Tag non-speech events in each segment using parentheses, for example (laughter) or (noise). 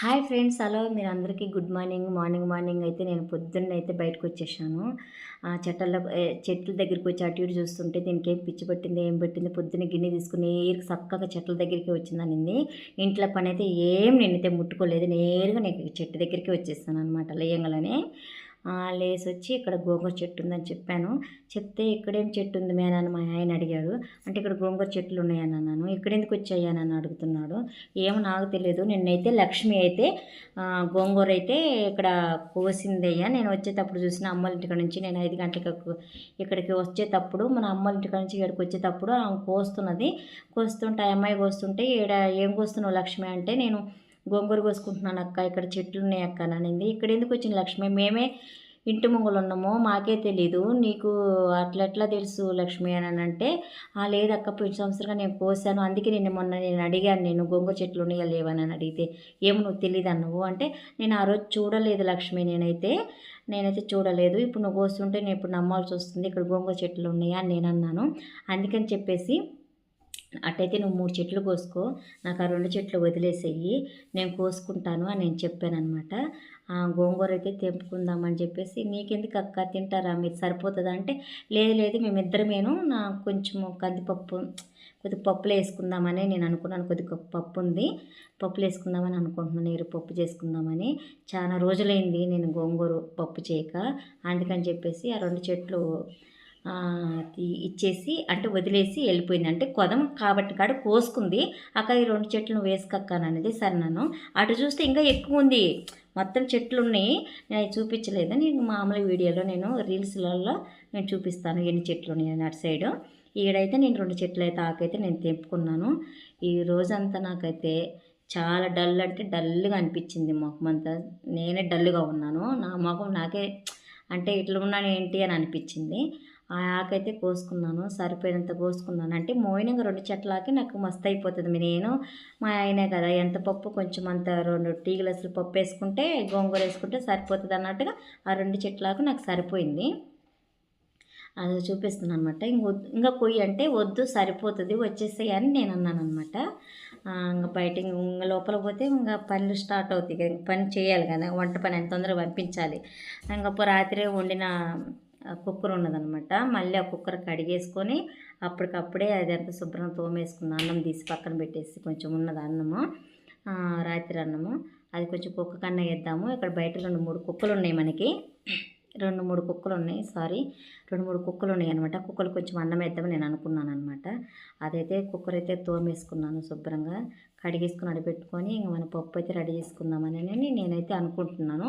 Hi friends hello. మీరు అందరికీ good morning morning morning అయితే నేను పొద్దున్న అయితే బయటకు వచ్చేసాను. ఆ చెట్ల చెట్ల దగ్గరికి వచ్చి అటు ఇటు చూస్తుంటే దీనికి ఏం పిచ్చి పట్టింది ఏం పెట్టింది? పొద్దున్న గిన్నె తీసుకుని నేరుగా చక్కగా చెట్ల దగ్గరికి వచ్చిందనింది. ఇంట్లో పని అయితే ఏం నేనైతే ముట్టుకోలేదు నేరుగా నేను చెట్టు దగ్గరికి వచ్చేస్తాను అనమాట లేయంగలనే లేస్ వచ్చి ఇక్కడ గోంగూర చెట్టు ఉందని చెప్పాను. చెప్తే ఇక్కడేం చెట్టు ఉంది మేన అని మా ఆయన అడిగాడు. అంటే ఇక్కడ గోంగూర చెట్లు ఉన్నాయని అన్నాను. ఇక్కడెందుకు వచ్చాయని అడుగుతున్నాడు. ఏమో నాకు తెలియదు నిన్నైతే లక్ష్మి అయితే గోంగూర అయితే ఇక్కడ కోసిందయ్యా. నేను వచ్చేటప్పుడు చూసిన అమ్మల నుంచి నేను ఐదు గంటలకు ఇక్కడికి వచ్చేటప్పుడు మన అమ్మల నుంచి ఇక్కడికి వచ్చేటప్పుడు ఆమె కోస్తున్నది. కోస్తుంటే ఆ అమ్మాయి కోస్తుంటే ఏడ ఏం కోస్తున్నావు లక్ష్మి? అంటే నేను గోంగూర కోసుకుంటున్నాను అక్క ఇక్కడ చెట్లు ఉన్నాయి అక్క అనింది. ఇక్కడ ఎందుకు వచ్చింది లక్ష్మి? మేమే ఇంటి ముంగలు ఉన్నాము మాకే తెలీదు. నీకు అట్లా ఎట్లా తెలుసు లక్ష్మి అని అంటే ఆ లేదక్క పోయిన సంవత్సరంగా నేను కోసాను. అందుకే నేను మొన్న నేను అడిగాను. నేను గోంగూర చెట్లు ఉన్నాయా లేవని అని అడిగితే ఏమో నువ్వు తెలియదు అన్నావు అంటే నేను ఆ రోజు చూడలేదు లక్ష్మి నేనైతే. నేనైతే చూడలేదు. ఇప్పుడు నువ్వు కోస్తుంటే నేను ఇప్పుడు నమ్మాల్సి వస్తుంది. ఇక్కడ గోంగూర చెట్లు ఉన్నాయా అని నేను అన్నాను. అందుకని చెప్పేసి అట్టయితే నువ్వు మూడు చెట్లు కోసుకో నాకు ఆ రెండు చెట్లు వదిలేసేయి నేను కోసుకుంటాను అని నేను చెప్పాను అనమాట గోంగూర అయితే తెంపుకుందామని చెప్పేసి నీకెందుకు అక్క తింటారా? మీరు సరిపోతుందా? అంటే లేదు లేదు మేమిద్దరమేను నా కొంచెము కందిపప్పు కొద్దిగా పప్పులు వేసుకుందామని నేను అనుకున్నాను కొద్దిగా పప్పు ఉంది పప్పులు వేసుకుందామని అనుకుంటున్నాను నీరు పప్పు చేసుకుందామని. చాలా రోజులైంది నేను గోంగూర పప్పు చేయక అందుకని చెప్పేసి ఆ రెండు చెట్లు ఇచ్చేసి అంటే వదిలేసి వెళ్ళిపోయింది. అంటే కొదం కాబట్టి కాడ కోసుకుంది. అక్కడ ఈ రెండు చెట్లను వేసుకక్కననేది సరే నన్ను అటు చూస్తే ఇంకా ఎక్కువ ఉంది. మొత్తం చెట్లు ఉన్నాయి నేను చూపించలేదు? నేను మామూలు వీడియోలో నేను రీల్స్లలో నేను చూపిస్తాను ఎన్ని చెట్లు ఉన్నాయి అటు సైడు. ఈడైతే నేను రెండు చెట్లు అయితే ఆకైతే నేను తెంపుకున్నాను. ఈ రోజంతా నాకైతే చాలా డల్ అంటే డల్గా అనిపించింది మొఖం అంతా నేనే డల్గా ఉన్నాను. నా మొఖం నాకే అంటే ఇట్లా ఉన్నాను ఏంటి అని అనిపించింది. ఆ ఆకైతే కోసుకున్నాను సరిపోయినంత కోసుకున్నాను అంటే మోయినంగా రెండు చెట్లాకి నాకు మస్తు అయిపోతుంది నేను మా ఆయనే కదా ఎంత పప్పు కొంచెం అంత రెండు టీ గ్లాసులు పప్పు వేసుకుంటే గోంగూర వేసుకుంటే సరిపోతుంది అన్నట్టుగా ఆ రెండు చెట్లాకు నాకు సరిపోయింది. అది చూపిస్తున్నాను అనమాట ఇంక ఇంకా కొయ్యి అంటే వద్దు సరిపోతుంది వచ్చేసాయి అని నేను అన్నాను అనమాట ఇంకా బయట ఇంకా లోపల పోతే ఇంకా పనులు స్టార్ట్ అవుతాయి. పని చేయాలి కదా వంట పని ఎంత తొందరగా పంపించాలి. ఇంకా రాత్రి వండిన కుక్కర్ ఉన్నదనమాట మళ్ళీ ఆ కుక్కర్ కడిగేసుకొని అప్పటికప్పుడే అది అంతా శుభ్రంగా తోమేసుకున్న అన్నం తీసి పక్కన పెట్టేసి కొంచెం ఉన్నది అన్నము రాత్రి అన్నము. అది కొంచెం కుక్క కన్నా వేద్దాము. ఇక్కడ బయట రెండు మూడు కుక్కలు ఉన్నాయి మనకి. రెండు మూడు కుక్కలు ఉన్నాయి సారీ. రెండు మూడు కుక్కలు ఉన్నాయి అనమాట కుక్కలు కొంచెం అన్నం వేద్దామని నేను అనుకున్నాను అనమాట అదైతే కుక్కర్ అయితే తోమేసుకున్నాను శుభ్రంగా. కడిగేసుకుని అడిపెట్టుకొని ఇంక మన పప్పు అయితే రెడీ చేసుకుందామని నేనైతే అనుకుంటున్నాను.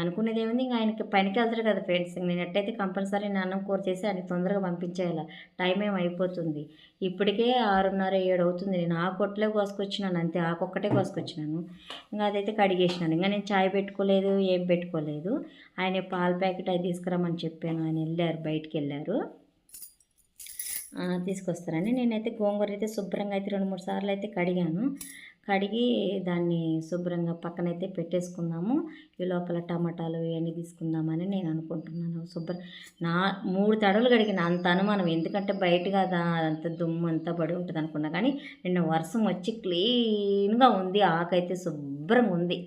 అనుకునేది ఏముంది ఇంకా ఆయనకి పనికి వెళ్తారు కదా ఫ్రెండ్స్. నేను ఎట్టయితే కంపల్సరీ అన్నం కూర చేసి ఆయనకి తొందరగా పంపించేయాలి? టైం ఏం అయిపోతుంది? ఇప్పటికే ఆరున్నర ఏడు అవుతుంది. నేను ఆ కొట్టలే కోసుకొచ్చినాను అంతే. ఆ కొక్కటే కోసుకొచ్చినాను. ఇంకా అదైతే కడిగేసినాను. ఇంకా నేను చాయ్ పెట్టుకోలేదు ఏం పెట్టుకోలేదు. ఆయన పాల ప్యాకెట్ అది తీసుకురామని చెప్పాను. ఆయన వెళ్ళారు బయటికి వెళ్ళారు. తీసుకొస్తారని నేనైతే గోంగూర అయితే శుభ్రంగా అయితే రెండు మూడు సార్లు అయితే కడిగాను. కడిగి దాన్ని శుభ్రంగా పక్కనైతే పెట్టేసుకుందాము. ఈ లోపల టమాటాలు ఇవన్నీ తీసుకుందామని నేను అనుకుంటున్నాను. శుభ్రం నా మూడు తడలు కడిగిన అంత అనుమానం. ఎందుకంటే బయట కదా అదంత దుమ్ము అంతా పడి ఉంటుంది అనుకున్నా కానీ నిన్న వర్షం వచ్చి క్లీన్గా ఉంది. ఆకైతే శుభ్రంగా ఉంది.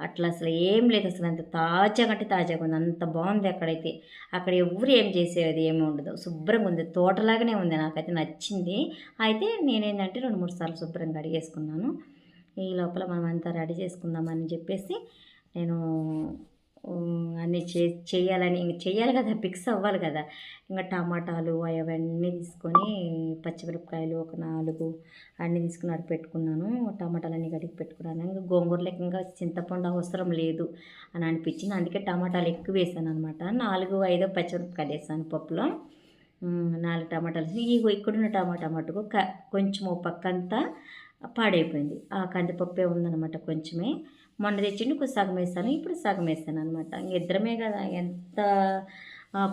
అట్లా అసలు ఏం లేదు. అసలు అంత తాజాగా అంటే తాజాగా ఉంది. అంత బాగుంది అక్కడైతే. అక్కడ ఎవరు ఏం చేసేది ఏమి ఉండదు. శుభ్రంగా ఉంది. తోటలాగానే ఉంది. నాకైతే నచ్చింది. అయితే నేనేంటంటే రెండు మూడు సార్లు శుభ్రంగా అడిగేసుకున్నాను ఈ లోపల మనం అంతా రెడీ చేసుకుందామని చెప్పేసి నేను అన్నీ చే చేయాలని ఇంక చేయాలి కదా ఫిక్స్ అవ్వాలి కదా. ఇంకా టమాటాలు అవన్నీ తీసుకొని పచ్చిమిరపకాయలు ఒక నాలుగు అన్నీ తీసుకుని అడిగి పెట్టుకున్నాను. టమాటాలు అన్నీ కడిగి పెట్టుకున్నాను. ఇంకా గోంగూరలోకి ఇంకా చింతపండు అవసరం లేదు అని అనిపించింది. అందుకే టమాటాలు ఎక్కువ వేసాను అనమాట నాలుగు ఐదో పచ్చిమిరపకాయలు వేసాను పప్పులో. నాలుగు టమాటాలు ఇగో ఇక్కడున్న టమాటా మటుకు కొంచెం పక్కంతా పాడైపోయింది. ఆ కందిపప్పే ఉందనమాట కొంచెమే. మొన్న తెచ్చిండు కొంచెం సగం వేసాను ఇప్పుడు సగం వేసాను అనమాట ఇద్దరమే కదా ఎంత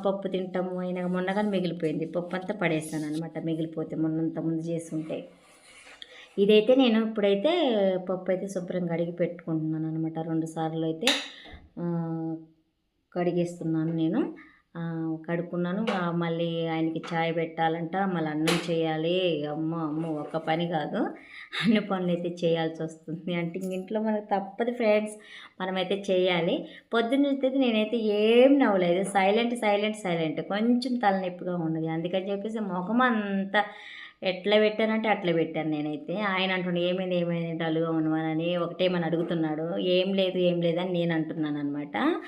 పప్పు తింటాము అయినా మొన్న కానీ మిగిలిపోయింది. పప్పు అంతా పడేసాను అనమాట మిగిలిపోతే మొన్నంత ముందు చేసుంటే. ఇదైతే నేను ఇప్పుడైతే పప్పు అయితే శుభ్రంగా కడిగి పెట్టుకుంటున్నాను అనమాట రెండు సార్లు అయితే కడిగేస్తున్నాను నేను. కడుక్కున్నాను. మళ్ళీ ఆయనకి చాయ్ పెట్టాలంట. మళ్ళీ అన్నం చేయాలి. అమ్మ అమ్మ ఒక్క పని కాదు. అన్ని పనులు అయితే చేయాల్సి వస్తుంది. అంటే ఇంట్లో మనకు తప్పదు ఫ్రెండ్స్. మనమైతే చేయాలి. పొద్దున్న అయితే నేనైతే ఏం నవ్వలేదు. Silent silent silent. కొంచెం తలనొప్పిగా ఉన్నది. అందుకని చెప్పేసి ముఖం అంతా ఎట్లా పెట్టానంటే అట్లా పెట్టాను నేనైతే. ఆయన అంటుండే ఏమైంది ఏమైంది డల్గా ఉన్నవానని ఒకటేమని అడుగుతున్నాడు. ఏం లేదు ఏం లేదని నేను అంటున్నాను అనమాట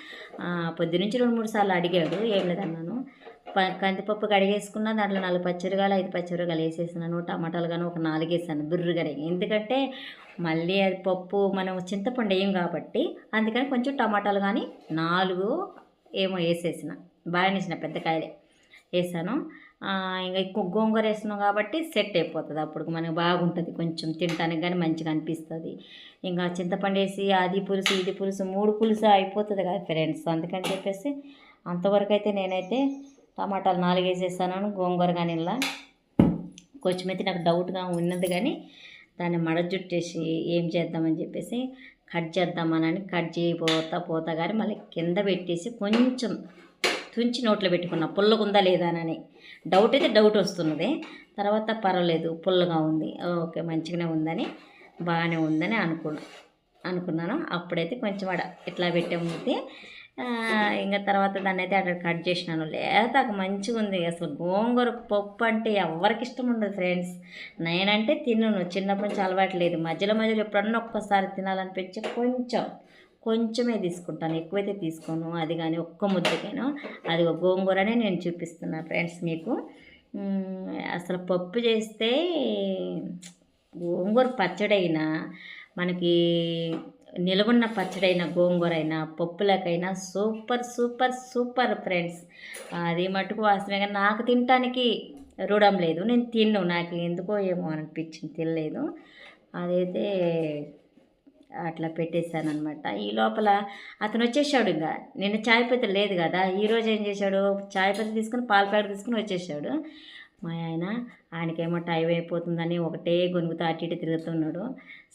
పొద్దునుంచి రెండు మూడు సార్లు అడిగాడు. ఏం లేదన్నాను ప- కందిపప్పు కడిగేసుకున్న దాంట్లో నాలుగు పచ్చిరగాలు ఐదు పచ్చిరగాలు వేసేసినాను. టమాటాలు కానీ ఒక నాలుగు వేసాను కడిగి ఎందుకంటే మళ్ళీ అది పప్పు మనం చింతపండు వేయం కాబట్టి అందుకని కొంచెం టమాటాలు కానీ నాలుగు ఏమో వేసేసిన. బాగా వేసిన పెద్ద కాయలే వేసాను. ఇంకా ఎక్కువ గోంగూర వేసినాం కాబట్టి సెట్ అయిపోతుంది. అప్పుడు మనకు బాగుంటుంది కొంచెం తినడానికి కానీ మంచిగా అనిపిస్తుంది. ఇంకా చింతపండు వేసి అది పులుసు ఇది పులుసు మూడు పులుసు అయిపోతుంది కదా ఫ్రెండ్స్. అందుకని చెప్పేసి అంతవరకు అయితే నేనైతే టమాటాలు నాలుగు వేసేసాను గోంగూర కానీ ఇలా. కొంచెమైతే నాకు డౌట్గా ఉన్నది కానీ దాన్ని మడజుట్టేసి ఏం చేద్దామని చెప్పేసి కట్ చేద్దామనని కట్ చేయబోతా పోతా కానీ మళ్ళీ కింద పెట్టేసి కొంచెం తుంచి నోట్లో పెట్టుకున్నా పుల్లగుందా లేదా అని డౌట్ అయితే డౌట్ వస్తున్నది. తర్వాత పర్వాలేదు పుల్లగా ఉంది. ఓకే మంచిగానే ఉందని బాగానే ఉందని అనుకున్నా అనుకున్నాను. అప్పుడైతే కొంచెం అడ ఇట్లా పెట్టామైతే ఇంకా తర్వాత దాన్ని అయితే అక్కడ కట్ చేసినాను. లేత మంచిగా ఉంది. అసలు గోంగూర పప్పు అంటే ఎవరికి ఇష్టం ఉండదు ఫ్రెండ్స్. నేనంటే తిన్నాను చిన్నప్పటి నుంచి అలవాటు లేదు. మధ్యలో మధ్యలో ఎప్పుడన్నా ఒక్కసారి తినాలనిపించి కొంచెం కొంచెమే తీసుకుంటాను. ఎక్కువైతే తీసుకోను. అది కానీ ఒక్క ముద్దకైనా అది ఒక గోంగూరనే నేను చూపిస్తున్నా ఫ్రెండ్స్ మీకు. అసలు పప్పు చేస్తే గోంగూర పచ్చడైనా మనకి నిలబడిన పచ్చడైన గోంగూర అయినా పప్పులకైనా సూపర్ సూపర్ సూపర్ ఫ్రెండ్స్. అది మటుకు వాసమే కానీ నాకు తినటానికి రూడం లేదు. నేను తిన్ను. నాకు ఎందుకో ఏమో అనిపించింది తినలేదు. అదైతే అట్లా పెట్టేశాను అనమాట ఈ లోపల అతను వచ్చేసాడు ఇంకా నిన్న చాయ్ పత్తి లేదు కదా ఈరోజు ఏం చేశాడు? చాయ్ పత్తి తీసుకుని పాల ప్యాకెట్ తీసుకుని వచ్చేసాడు. మా ఆయన ఆయనకేమో టైం అయిపోతుందని ఒకటే గొనుగుతూ అటు ఇటు తిరుగుతున్నాడు.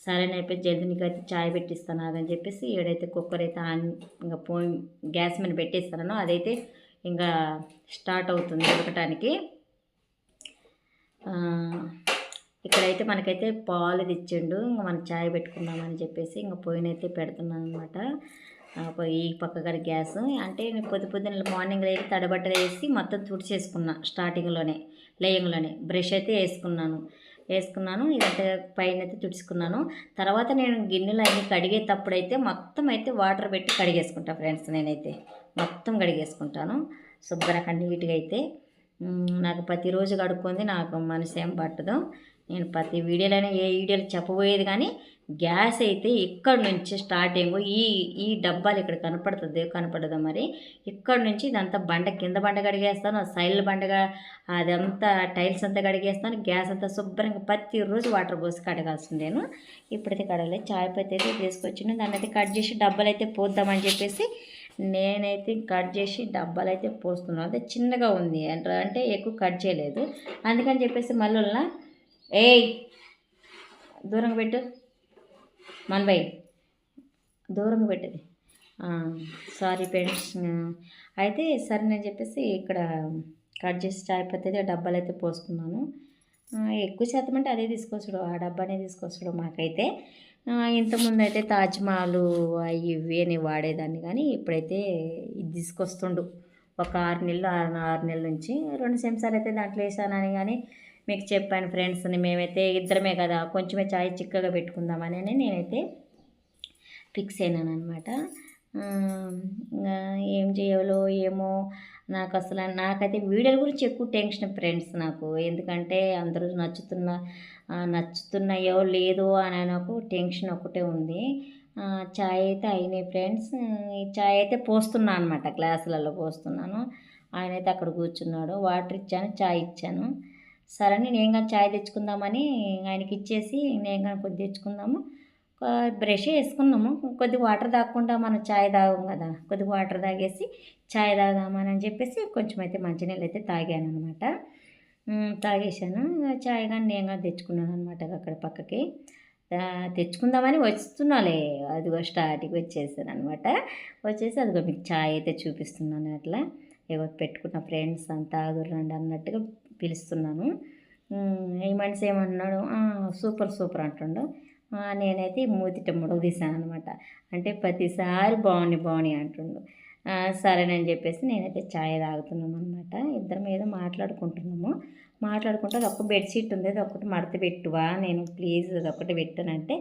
సరే అయిపోయి జల్దీ నీకు చాయ్ పెట్టిస్తాను అదని చెప్పేసి ఏడైతే కుక్కర్ అయితే ఆన్ ఇంకా పోయి గ్యాస్ మీద పెట్టేస్తానో అదైతే ఇంకా స్టార్ట్ అవుతుంది ఉడకటానికి. ఇక్కడైతే మనకైతే పాలు తెచ్చిండు. ఇంకా మనం చాయ్ పెట్టుకుందామని చెప్పేసి ఇంకా పోయినైతే పెడుతున్నాను అనమాట ఈ పక్క కాడ గ్యాస్. అంటే నేను పొద్దు పొద్దున్న మార్నింగ్ అయితే తడబట్టలు వేసి మొత్తం తుడిచేసుకున్నా స్టార్టింగ్లోనే లేయంగ్లోనే. బ్రష్ అయితే వేసుకున్నాను. వేసుకున్నాను. ఇదంతా పైన అయితే తుడుచుకున్నాను. తర్వాత నేను గిన్నెలు అన్నీ కడిగేటప్పుడు అయితే మొత్తం అయితే వాటర్ పెట్టి కడిగేసుకుంటా ఫ్రెండ్స్ నేనైతే. మొత్తం కడిగేసుకుంటాను. శుభ్రంగా నీట్గా అయితే. నాకు ప్రతిరోజు కడుక్కుంది నాకు మనసు ఏం పట్టదు. నేను ప్రతి వీడియోలోనే ఏ వీడియోలు చెప్పబోయేది కానీ గ్యాస్ అయితే ఇక్కడ నుంచి స్టార్టింగ్ ఈ ఈ డబ్బాలు ఇక్కడ కనపడుతుంది కనపడదు మరి? ఇక్కడ నుంచి ఇదంతా బండ కింద బండ కడిగేస్తాను సైడ్ బండగా అదంతా టైల్స్ అంతా కడిగేస్తాను గ్యాస్ అంతా శుభ్రంగా ప్రతిరోజు వాటర్ పోసి కడగాల్సిందేను. ఇప్పుడైతే కడగలేదు చాయ్ పత్తి అయితే తీసుకొచ్చిన దాన్ని అయితే కట్ చేసి డబ్బాలు అయితే పోద్దామని చెప్పేసి నేనైతే కట్ చేసి డబ్బాలు అయితే పోస్తున్నాను. అదే చిన్నగా ఉంది అంటే ఎక్కువ కట్ చేయలేదు. అందుకని చెప్పేసి మళ్ళీ ఏయ్ దూరంగా పెట్టు. మనబై దూరంగా పెట్టేది. సారీ పేరెంట్స్ అయితే సరే నేను చెప్పేసి ఇక్కడ కట్ చేసి చాయ్ పత్తి అయితే డబ్బాలు అయితే పోసుకున్నాను ఎక్కువ శాతం అంటే అదే తీసుకొచ్చాడు ఆ డబ్బానే తీసుకొచ్చాడు మాకైతే. ఇంతకుముందు అయితే తాజ్మహల్ అవి ఇవి అని వాడేదాన్ని కానీ ఇప్పుడైతే ఇది తీసుకొస్తుండు. ఒక ఆరు నెలలు ఆరు ఆరు నెలల నుంచి. రెండు సెమ్సార్లు అయితే దాంట్లో వేసానని కానీ మీకు చెప్పాను ఫ్రెండ్స్ మేమైతే ఇద్దరమే కదా కొంచెమే చాయ్ చిక్కగా పెట్టుకుందామని నేనైతే ఫిక్స్ అయినాను అనమాట ఇంకా ఏం చేయాలో ఏమో నాకు అసలు నాకైతే వీడియోల గురించి ఎక్కువ టెన్షన్ ఫ్రెండ్స్ నాకు. ఎందుకంటే అందరూ నచ్చుతున్న నచ్చుతున్నాయో లేదో అని నాకు టెన్షన్ ఒకటే ఉంది. చాయ్ అయితే అయినాయి ఫ్రెండ్స్. ఈ చాయ్ అయితే పోస్తున్నాను అనమాట గ్లాసులలో పోస్తున్నాను. ఆయన అయితే అక్కడ కూర్చున్నాడు వాటర్ ఇచ్చాను చాయ్ ఇచ్చాను. సరే నేను కానీ చాయ్ తెచ్చుకుందామని ఆయనకి ఇచ్చేసి నేను కానీ కొద్ది తెచ్చుకుందాము. బ్రష్ వేసుకున్నాము కొద్ది వాటర్ తాగకుండా మనం చాయ్ తాగం కదా కొద్ది వాటర్ తాగేసి చాయ్ తాగామని అని చెప్పేసి కొంచెం అయితే మంచినీళ్ళు అయితే తాగాను అనమాట తాగేసాను చాయ్ కానీ నేను కానీ తెచ్చుకున్నాను అనమాట అక్కడ పక్కకి. తెచ్చుకుందామని వస్తున్నాలే అదిగో స్టార్టింగ్ వచ్చేసాను అనమాట వచ్చేసి అదిగో మీకు చాయ్ అయితే చూపిస్తున్నాను అట్లా. ఏవో పెట్టుకున్న ఫ్రెండ్స్ అంతా ఆగురండి అన్నట్టుగా పిలుస్తున్నాను. ఈ మనిషి ఏమన్నాడు? సూపర్ సూపర్ అంటుండు. నేనైతే మూతిట ముడవ తీసాను అనమాట అంటే ప్రతిసారి బాగుంది బాగుంది అంటుండు. సరేనని చెప్పేసి నేనైతే ఛాయ్ తాగుతున్నాను అనమాట ఇద్దరం ఏదో మాట్లాడుకుంటున్నాము. మాట్లాడుకుంటే అది బెడ్షీట్ ఉంది. అది ఒకటి మడత పెట్టువా? నేను ప్లీజ్ అది పెట్టానంటే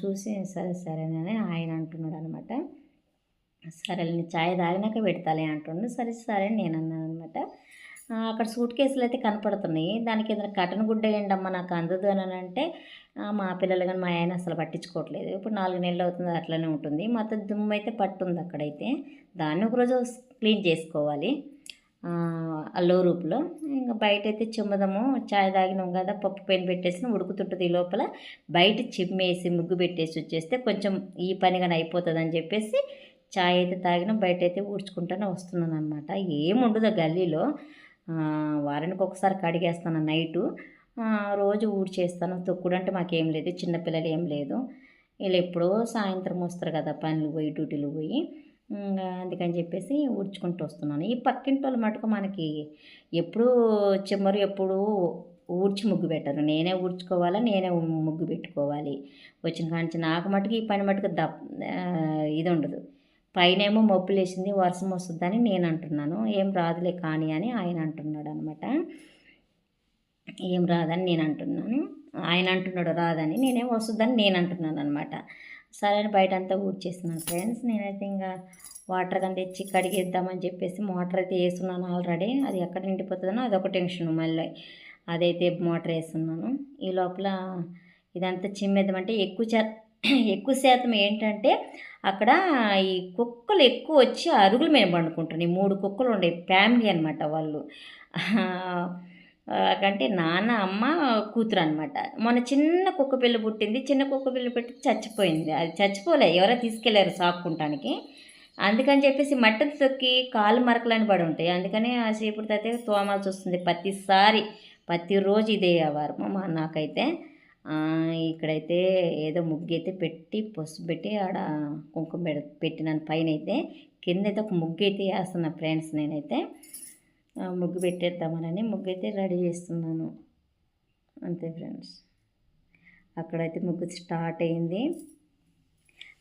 చూసి సరే సరేనని ఆయన అంటున్నాడు అనమాట సరే నేను ఛాయ్ తాగినాక పెడతాలే అంటుండు. సరే సరే అని నేను అన్నాను అనమాట అక్కడ సూట్ కేసులు అయితే కనపడుతున్నాయి. దానికి ఏదైనా కటన్ గుడ్డ వేయండి అమ్మ నాకు అందదు అని అంటే మా పిల్లలు కానీ మా ఆయన అసలు పట్టించుకోవట్లేదు. ఇప్పుడు నాలుగు నెలలు అవుతుంది అట్లనే ఉంటుంది. మొత్తం దుమ్ము అయితే పట్టుంది అక్కడైతే. దాన్ని ఒకరోజు క్లీన్ చేసుకోవాలి అల్లో రూపులో. ఇంకా బయట అయితే చిమ్మదము చాయ్ తాగినాం కదా పప్పు పెయిన్ పెట్టేసిన ఉడుకుతుంటుంది ఈ లోపల. బయట చిమ్మేసి ముగ్గు పెట్టేసి వచ్చేస్తే కొంచెం ఈ పని కానీ అయిపోతుంది అని చెప్పేసి చాయ్ అయితే తాగిన బయట అయితే ఊడ్చుకుంటూనే వస్తున్నాను అనమాట ఏముండదు గల్లీలో. వారానికి ఒకసారి కడిగేస్తాను నైటు. రోజు ఊడ్చేస్తాను. తొక్కుడు అంటే మాకేం లేదు చిన్నపిల్లలు ఏం లేదు. వీళ్ళు ఎప్పుడో సాయంత్రం వస్తారు కదా పనులు పోయి డ్యూటీలు పోయి. అందుకని చెప్పేసి ఊడ్చుకుంటూ వస్తున్నాను. ఈ పక్కింటి వాళ్ళు మటుకు మనకి ఎప్పుడు చిమ్మరు ఎప్పుడు ఊడ్చి ముగ్గు పెట్టరు. నేనే ఊడ్చుకోవాలా నేనే ముగ్గు పెట్టుకోవాలి. వచ్చిన కాంచి నాకు మటుకు ఈ పని మటుకు దప్ ఇది ఉండదు. పైనేమో మబ్బులు వర్షం వస్తుందని నేను అంటున్నాను. ఏం రాదులే కానీ అని ఆయన అంటున్నాడు అనమాట ఏం రాదని నేను అంటున్నాను. ఆయన అంటున్నాడు రాదని నేనేం వస్తుందని నేను అంటున్నాను అనమాట సరే అని బయట అంతా ఊడ్చేస్తున్నాను ఫ్రెండ్స్. నేనైతే ఇంకా వాటర్ కానీ తెచ్చి కడిగేద్దామని చెప్పేసి మోటార్ అయితే వేస్తున్నాను ఆల్రెడీ. అది ఎక్కడ నిండిపోతుందో అదొక టెన్షన్ మళ్ళీ. అదైతే మోటార్ వేస్తున్నాను. ఈ లోపల ఇదంతా చిమ్మేద్దామంటే ఎక్కువ చా (clears throat) ఎక్కువ శాతం ఏంటంటే అక్కడ ఈ కుక్కలు ఎక్కువ వచ్చి అరుగుల మీద పండుకుంటున్నాయి. మూడు కుక్కలు ఉండే ఫ్యామిలీ అనమాట వాళ్ళు. అంటే నాన్న అమ్మ కూతురు అనమాట మొన్న చిన్న కుక్క పిల్ల పుట్టింది. చిన్న కుక్క పిల్ల పెట్టి చచ్చిపోయింది. అది చచ్చిపోలే. ఎవరో తీసుకెళ్ళారు సాక్కుంటానికి. అందుకని చెప్పేసి మట్టలు తొక్కి కాలు మరకలని పడి ఉంటాయి. అందుకని ఆ సేపుడు అయితే తోమాల్సి వస్తుంది. ప్రతిసారి ప్రతిరోజు ఇదే వారం మా నాకైతే. ఇక్కడైతే ఏదో ముగ్గు అయితే పెట్టి పసుపు పెట్టి ఆడ కుంకుమ పెడ పెట్టినాను పైన అయితే కింద అయితే ఒక ముగ్గు అయితే వేస్తున్నా ఫ్రెండ్స్ నేనైతే. ముగ్గు పెట్టేద్దామని ముగ్గు అయితే రెడీ చేస్తున్నాను. అంతే ఫ్రెండ్స్. అక్కడైతే ముగ్గు స్టార్ట్ అయింది.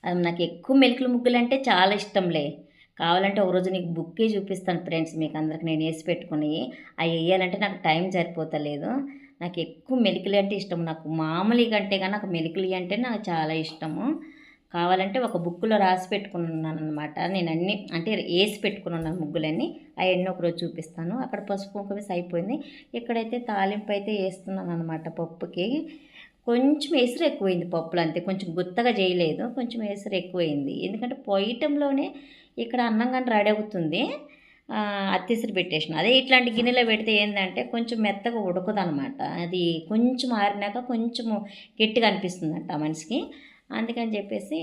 అది నాకు ఎక్కువ మెలుకులు ముగ్గులు అంటే చాలా ఇష్టంలే. కావాలంటే ఒక రోజు నీకు బుక్కే చూపిస్తాను ఫ్రెండ్స్. మీకు అందరికి నేను వేసి పెట్టుకుని అవి వేయాలంటే నాకు టైం సరిపోతలేదు. నాకు ఎక్కువ మెలికలు అంటే ఇష్టం. నాకు మామూలు కంటే కానీ నాకు మెలికలు అంటే నాకు చాలా ఇష్టము. కావాలంటే ఒక బుక్లో రాసి పెట్టుకున్నాను అనమాట నేను అన్ని అంటే వేసి పెట్టుకున్నాను ముగ్గులన్నీ. అవన్నీ ఒకరోజు చూపిస్తాను. అక్కడ పసుపు వేసి అయిపోయింది. ఇక్కడైతే తాలింపు అయితే వేస్తున్నాను అనమాట పప్పుకి. కొంచెం ఎసురు ఎక్కువైంది పప్పులు అంతే. కొంచెం గుత్తగా చేయలేదు. కొంచెం ఎసురు ఎక్కువైంది. ఎందుకంటే పొయ్యటంలోనే ఇక్కడ అన్నం కానీ రెడీ అవుతుంది. అత్తిసిరి పెట్టేసిన. అదే ఇట్లాంటి గిన్నెలో పెడితే ఏంటంటే కొంచెం మెత్తగా ఉడకదు అనమాట అది కొంచెం ఆరినాక కొంచెము గట్టిగా అనిపిస్తుందంట మనిషికి. అందుకని చెప్పేసి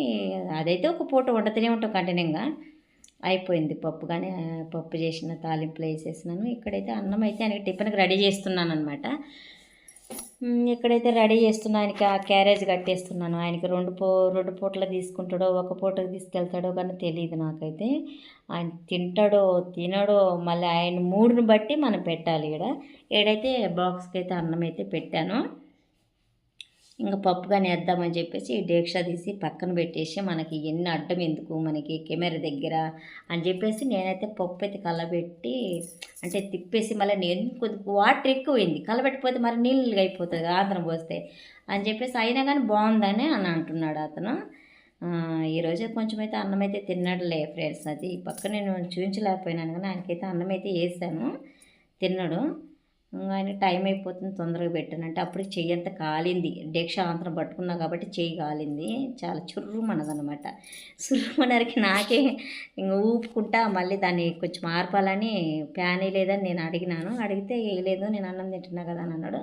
అదైతే ఒక పూట వండుతూనే ఉంటాం కంటిన్యూగా. అయిపోయింది పప్పు కానీ పప్పు చేసిన తాలింపులు వేసేసినాను. ఇక్కడైతే అన్నం అయితే ఆయనకి టిఫిన్కి రెడీ చేస్తున్నాను అనమాట ఇక్కడైతే రెడీ చేస్తున్నా. ఆయనకి ఆ క్యారేజ్ కట్టేస్తున్నాను. ఆయనకి రెండు పూ రెండు పూటలు తీసుకుంటాడో ఒక పూటకి తీసుకెళ్తాడో కానీ తెలియదు నాకైతే. ఆయన తింటాడో తినడో మళ్ళీ ఆయన మూడుని బట్టి మనం పెట్టాలి ఇక్కడ ఏడైతే బాక్స్కి అయితే అన్నం అయితే పెట్టాను. ఇంకా పప్పు కానీ వేద్దామని చెప్పేసి డేక్ష డేక్షా తీసి పక్కన పెట్టేసి మనకి ఎన్ని అడ్డం ఎందుకు? మనకి కెమెరా దగ్గర అని చెప్పేసి నేనైతే పప్పు అయితే కలబెట్టి అంటే తిప్పేసి మళ్ళీ నేను కొద్దిగా వాటర్ ఎక్కువైంది. కలబెట్టిపోతే మరి నీళ్ళు అయిపోతుంది ఆంధ్రం పోస్తే అని చెప్పేసి అయినా కానీ బాగుందని అని అంటున్నాడు అతను. ఈరోజు కొంచెం అయితే అన్నం అయితే తిన్నాడులే ఫ్రెండ్స్. అది పక్క నేను చూపించలేకపోయినాను కానీ ఆయనకైతే అన్నం అయితే వేసాను. తిన్నాడు. ఆయన టైం అయిపోతుంది తొందరగా పెట్టానంటే అప్పుడు చెయ్యి అంతా కాలింది. డెక్ష ఆంతరం పట్టుకున్నా కాబట్టి చెయ్యి కాలింది. చాలా చుర్రుమనదనమాట సుర్రుమనరికి నాకే ఇంకా ఊపుకుంటా మళ్ళీ దాన్ని కొంచెం మార్పాలని ప్యాన్ వేయలేదని నేను అడిగినాను. అడిగితే వేయలేదు. నేను అన్నం తింటున్నా కదా అని అన్నాడు.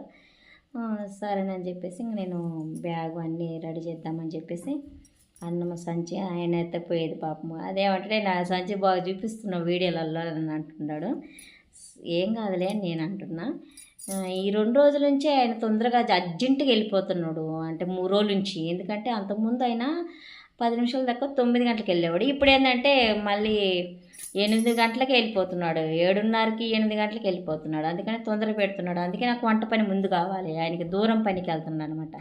సరేనని చెప్పేసి ఇంక నేను బ్యాగ్ అన్నీ రెడీ చేద్దామని చెప్పేసి అన్నం సంచి ఆయన అయితే పోయేది పాపం అదేమంటే నా సంచి బాగా చూపిస్తున్నావు వీడియోలలో అని అంటున్నాడు. ఏం కాదులే అని నేను అంటున్నా. ఈ రెండు రోజుల నుంచి ఆయన తొందరగా అర్జెంటుగా వెళ్ళిపోతున్నాడు. అంటే మూడు రోజుల నుంచి. ఎందుకంటే అంతకుముందు ఆయన పది నిమిషాల దాకా తొమ్మిది గంటలకు వెళ్ళేవాడు. ఇప్పుడు ఏంటంటే మళ్ళీ ఎనిమిది గంటలకి వెళ్ళిపోతున్నాడు. ఏడున్నరకి ఎనిమిది గంటలకి వెళ్ళిపోతున్నాడు. అందుకని తొందర పెడుతున్నాడు. అందుకే నాకు వంట పని ముందు కావాలి. ఆయనకి దూరం పనికి వెళ్తున్నాను అనమాట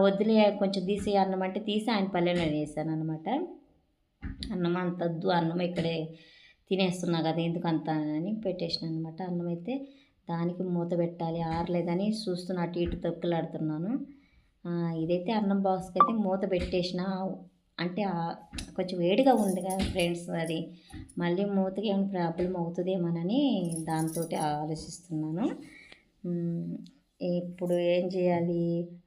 వదిలే కొంచెం తీసి అన్నం అంటే తీసి ఆయన పల్లెలో వేసాను అనమాట అన్నం అంత వద్దు. అన్నం ఇక్కడే తినేస్తున్నా కదా ఎందుకు అంత అని పెట్టేసిన అనమాట అన్నం అయితే దానికి మూత పెట్టాలి ఆరలేదని చూస్తున్నా అటు ఇటు తొక్కులాడుతున్నాను. ఇదైతే అన్నం బాక్స్కి అయితే మూత పెట్టేసిన అంటే కొంచెం వేడిగా ఉంది కదా ఫ్రెండ్స్ అది. మళ్ళీ మూతకి ఏమైనా ప్రాబ్లం అవుతుందేమోనని దాంతో ఆలోచిస్తున్నాను. ఇప్పుడు ఏం చేయాలి?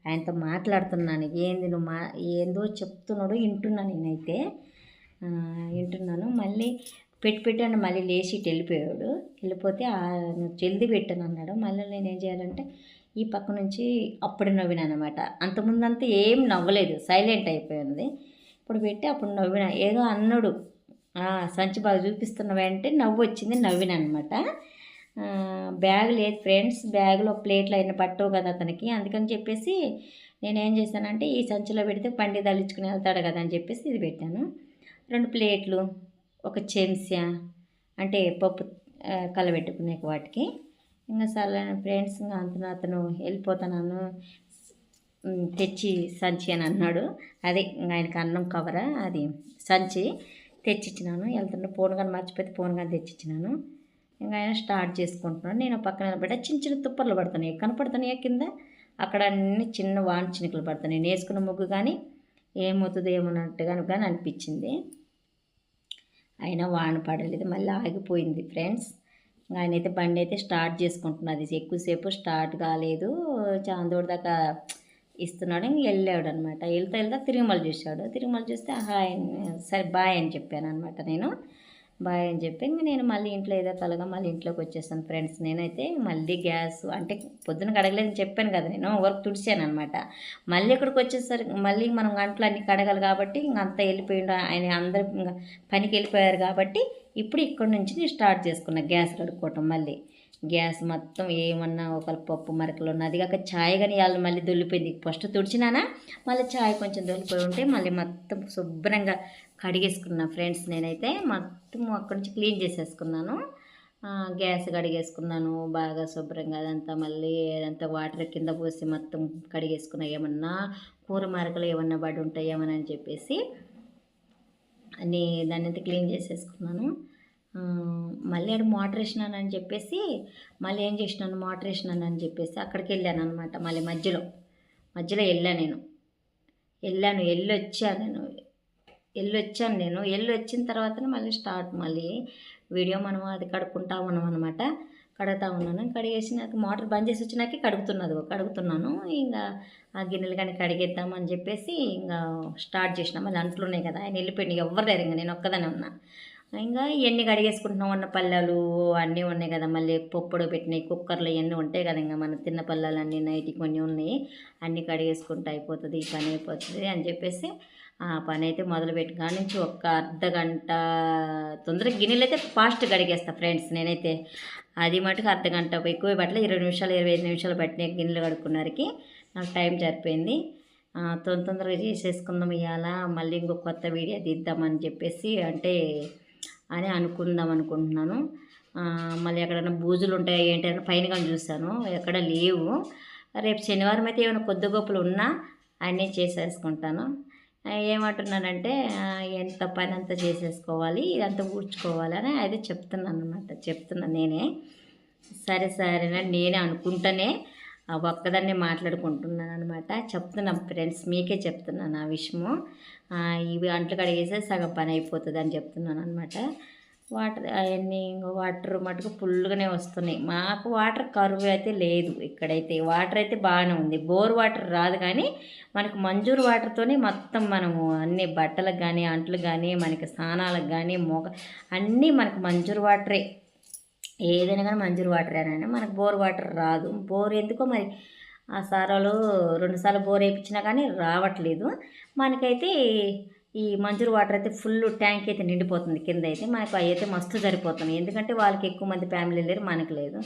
ఆయనతో మాట్లాడుతున్నాను. ఏంది నువ్వు మా ఏందో చెప్తున్నాడు వింటున్నాను నేనైతే. వింటున్నాను. మళ్ళీ పెట్టి పెట్టాను మళ్ళీ లేచి వెళ్ళిపోయాడు. వెళ్ళిపోతే జల్ది నువ్వు పెట్టాను అన్నాడు. మళ్ళీ నేను ఏం చేయాలంటే ఈ పక్క నుంచి అప్పుడు నవ్వినాను అనమాట అంతకుముందంతా ఏం నవ్వలేదు. సైలెంట్ అయిపోయింది. ఇప్పుడు పెట్టి అప్పుడు నవ్విన. ఏదో అన్నాడు. సంచి బాగా చూపిస్తున్నావు అంటే నవ్వు వచ్చింది. నవ్విన అనమాట బ్యాగ్ లేదు ఫ్రెండ్స్. బ్యాగ్లో ప్లేట్లు అయిన పట్టవు కదా అతనికి. అందుకని చెప్పేసి నేనేం చేశానంటే ఈ సంచిలో పెడితే పండి తలుచుకుని వెళ్తాడు కదా అని చెప్పేసి ఇది పెట్టాను. రెండు ప్లేట్లు. ఒక చెంచా అంటే పప్పు కలబెట్టుకునే వాటికి. ఇంకా సరే ఫ్రెండ్స్ ఇంకా అతను అతను వెళ్ళిపోతాను తెచ్చి సంచి అని అన్నాడు. అదే ఇంకా ఆయనకి అన్నం కవరా అది సంచి తెచ్చిచ్చినాను. వెళ్తున్నా ఫోన్ కానీ మర్చిపోతే ఫోన్ కానీ తెచ్చిచ్చినాను. ఇంకా ఆయన స్టార్ట్ చేసుకుంటున్నాను నేను పక్కన నిలబడ్డా చిన్న చిన్న తుప్పర్లు పడుతున్నాయి. కనపడుతున్నాయి కింద? అక్కడ అన్ని చిన్న వాన చినుకులు పడుతున్నాయి. నేను వేసుకున్న ముగ్గు కానీ ఏమవుతుందో ఏమన్నట్టుగా కానీ అనిపించింది. అయినా వాన పడలేదు మళ్ళీ ఆగిపోయింది ఫ్రెండ్స్. ఆయనైతే ఆయన అయితే బండి అయితే స్టార్ట్ చేసుకుంటున్నది ఎక్కువసేపు స్టార్ట్ కాలేదు. చాందోడి దాకా ఇస్తున్నాడు. వెళ్ళాడు అనమాట వెళ్తా వెళ్తా తిరుమల చూశాడు. తిరుమల చూస్తే హాయ్ అని- సరే బాయ్ అని చెప్పాను అనమాట నేను. బాయ్ అని చెప్పి ఇంకా నేను మళ్ళీ ఇంట్లో ఏదో కలగా మళ్ళీ ఇంట్లోకి వచ్చేసాను ఫ్రెండ్స్. నేనైతే మళ్ళీ గ్యాస్ అంటే పొద్దున కడగలేదని చెప్పాను కదా నేను వర్క్ తుడిచాను అనమాట మళ్ళీ ఇక్కడికి వచ్చేసరికి మళ్ళీ మనం గంటలు అన్ని కడగాలి కాబట్టి ఇంక అంతా వెళ్ళిపోయిండు. ఆయన అందరు ఇంకా పనికి వెళ్ళిపోయారు కాబట్టి ఇప్పుడు ఇక్కడ నుంచి నేను స్టార్ట్ చేసుకున్నా గ్యాస్ కడుక్కోవటం మళ్ళీ. గ్యాస్ మొత్తం ఏమన్నా ఒక పప్పు మరకలు ఉన్నది అది కాక ఛాయ్ కానీ వాళ్ళు మళ్ళీ దొల్లిపోయింది. ఫస్ట్ తుడిచినానా మళ్ళీ ఛాయ్ కొంచెం దొల్లిపోయి ఉంటే మళ్ళీ మొత్తం శుభ్రంగా కడిగేసుకున్నా ఫ్రెండ్స్ నేనైతే మొత్తం అక్కడి నుంచి క్లీన్ చేసేసుకున్నాను. గ్యాస్ కడిగేసుకున్నాను బాగా శుభ్రంగా అదంతా మళ్ళీ అదంతా వాటర్ కింద పోసి మొత్తం కడిగేసుకున్నా ఏమన్నా కూర మరకలు ఏమన్నా పడి ఉంటాయేమని అని చెప్పేసి అన్నీ దాన్ని అంతా క్లీన్ చేసేసుకున్నాను. మళ్ళీ అక్కడ మోటర్ వేసినానని చెప్పేసి మళ్ళీ ఏం చేసినాను? మోటర్ వేసినాను అని చెప్పేసి అక్కడికి వెళ్ళాను అనమాట మళ్ళీ మధ్యలో. మధ్యలో వెళ్ళాను నేను. వెళ్ళాను వెళ్ళి వచ్చాను నేను. వెళ్ళి వచ్చాను నేను. వెళ్ళి వచ్చిన తర్వాత మళ్ళీ స్టార్ట్ మళ్ళీ వీడియో మనం అది కడుక్కుంటా ఉన్నాం అనమాట కడుగుతా ఉన్నాను. కడిగేసి నాకు మోటార్ బంద్ చేసి వచ్చినాకే కడుగుతున్నది కడుగుతున్నాను. ఇంకా ఆ గిన్నెలు కానీ కడిగేద్దామని చెప్పేసి ఇంకా స్టార్ట్ చేసిన. మళ్ళీ అంట్లు ఉన్నాయి కదా ఆయన వెళ్ళిపోయింది ఎవరు లేరు ఇంకా నేను ఒక్కదానే ఉన్నా. ఇంకా ఇవన్నీ కడిగేసుకుంటున్నాం ఉన్న పళ్ళాలు అన్నీ ఉన్నాయి కదా. మళ్ళీ పొప్పుడు పెట్టినాయి కుక్కర్లు ఇవన్నీ ఉంటాయి కదా ఇంకా మన తిన్న పళ్ళాలు అన్నీ నైట్ కొన్ని ఉన్నాయి. అన్నీ కడిగేసుకుంటే అయిపోతుంది ఈ పని అయిపోతుంది అని చెప్పేసి ఆ పని అయితే మొదలుపెట్టి కాడి నుంచి ఒక్క అర్ధ గంట తొందరగా గిన్నెలు అయితే ఫాస్ట్ కడిగేస్తా ఫ్రెండ్స్ నేనైతే. అది మటుకు అర్ధ గంట ఎక్కువ పట్టలే ఇరవై నిమిషాలు ఇరవై ఐదు నిమిషాలు పట్టిన గిన్నెలు కడుక్కున్నారికి. నాకు టైం సరిపోయింది. తొందర తొందరగా చేసేసుకుందాం ఇవాళ మళ్ళీ ఇంకో కొత్త వీడియో తీద్దామని చెప్పేసి అంటే అని అనుకుందాం అనుకుంటున్నాను. మళ్ళీ ఎక్కడైనా బూజులు ఉంటాయి ఏంటంటే పైన కానీ చూశాను ఎక్కడ లేవు. రేపు శనివారం అయితే ఏమైనా కొద్ది గొప్పలు ఉన్నా అన్నీ చేసేసుకుంటాను. ఏమంటున్నానంటే ఎంత పని అంతా చేసేసుకోవాలి ఇదంతా ఊడ్చుకోవాలని అని అదే చెప్తున్నాను అనమాట చెప్తున్నాను నేనే. సరే సరేనండి నేనే అనుకుంటానే ఒక్కదాన్నే మాట్లాడుకుంటున్నాను అనమాట చెప్తున్నాను ఫ్రెండ్స్ మీకే చెప్తున్నాను ఆ విషయము. ఇవి అంట్లు కడిగేసే సగం పని అయిపోతుంది అని చెప్తున్నాను అనమాట వాటర్ అవన్నీ ఇంకో వాటర్ మటుకు ఫుల్గానే వస్తున్నాయి. మాకు వాటర్ కరువు అయితే లేదు ఇక్కడైతే. వాటర్ అయితే బాగానే ఉంది. బోర్ వాటర్ రాదు కానీ మనకు మంజూరు వాటర్తోనే మొత్తం మనము అన్ని బట్టలకు కానీ అంట్లకు కానీ మనకి స్నానాలకు కానీ మొగ అన్నీ మనకు మంజూరు వాటరే. ఏదైనా కానీ మంజూరు వాటరేనండి మనకు బోర్ వాటర్ రాదు. బోర్ ఎందుకో మరి ఆ సారాలు రెండుసార్లు బోర్ వేయించినా కానీ రావట్లేదు. మనకైతే ఈ మంజూరు వాటర్ అయితే ఫుల్ ట్యాంక్ అయితే నిండిపోతుంది కింద అయితే. మనకు అవి అయితే మస్తు సరిపోతుంది. ఎందుకంటే వాళ్ళకి ఎక్కువ మంది ఫ్యామిలీ లేరు మనకు లేదు.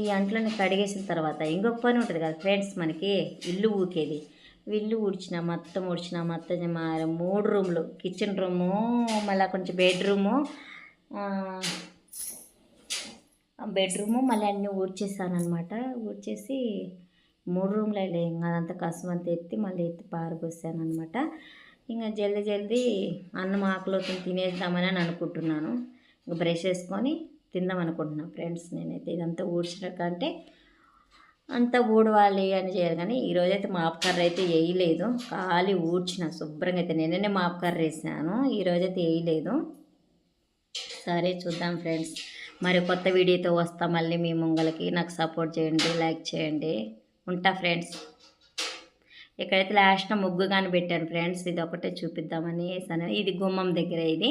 ఈ అంట్లోనే కడిగేసిన తర్వాత ఇంకొక పని ఉంటుంది కదా ఫ్రెండ్స్ మనకి ఇల్లు ఊకేది. ఇల్లు ఊడ్చిన మొత్తం ఊడ్చిన మొత్తం మూడు రూమ్లు కిచెన్ రూము మళ్ళీ కొంచెం బెడ్రూము బెడ్రూము మళ్ళీ అన్నీ ఊడ్చేసాను అనమాట ఊడ్చేసి మూడు రూమ్లు ఇంకా అదంతా కసమంతా ఎత్తి మళ్ళీ ఎత్తి పారబోసాను అనమాట ఇంకా జల్దీ జల్దీ అన్నం ఆకులోకి తినేద్దామని అని అనుకుంటున్నాను. ఇంకా బ్రష్ చేసుకొని తిందాం అనుకుంటున్నాను ఫ్రెండ్స్ నేనైతే. ఇదంతా ఊడ్చినాక అంతా ఊడవాలి అని చేయాలి కానీ ఈరోజైతే మాప్ కర్ర అయితే వేయలేదు. ఖాళీ ఊడ్చిన శుభ్రంగా అయితే నేనే మాప్ కర్ర వేసినాను. ఈరోజైతే వేయలేదు. సరే చూద్దాం ఫ్రెండ్స్. మరి కొత్త వీడియోతో వస్తా మళ్ళీ మీ ముంగలకి. నాకు సపోర్ట్ చేయండి లైక్ చేయండి. ఉంటా ఫ్రెండ్స్. ఇక్కడైతే లాస్ట్ ముగ్గు కానీ పెట్టాను ఫ్రెండ్స్ ఇది ఒకటే చూపిద్దామని వేసాను ఇది గుమ్మం దగ్గర ఇది.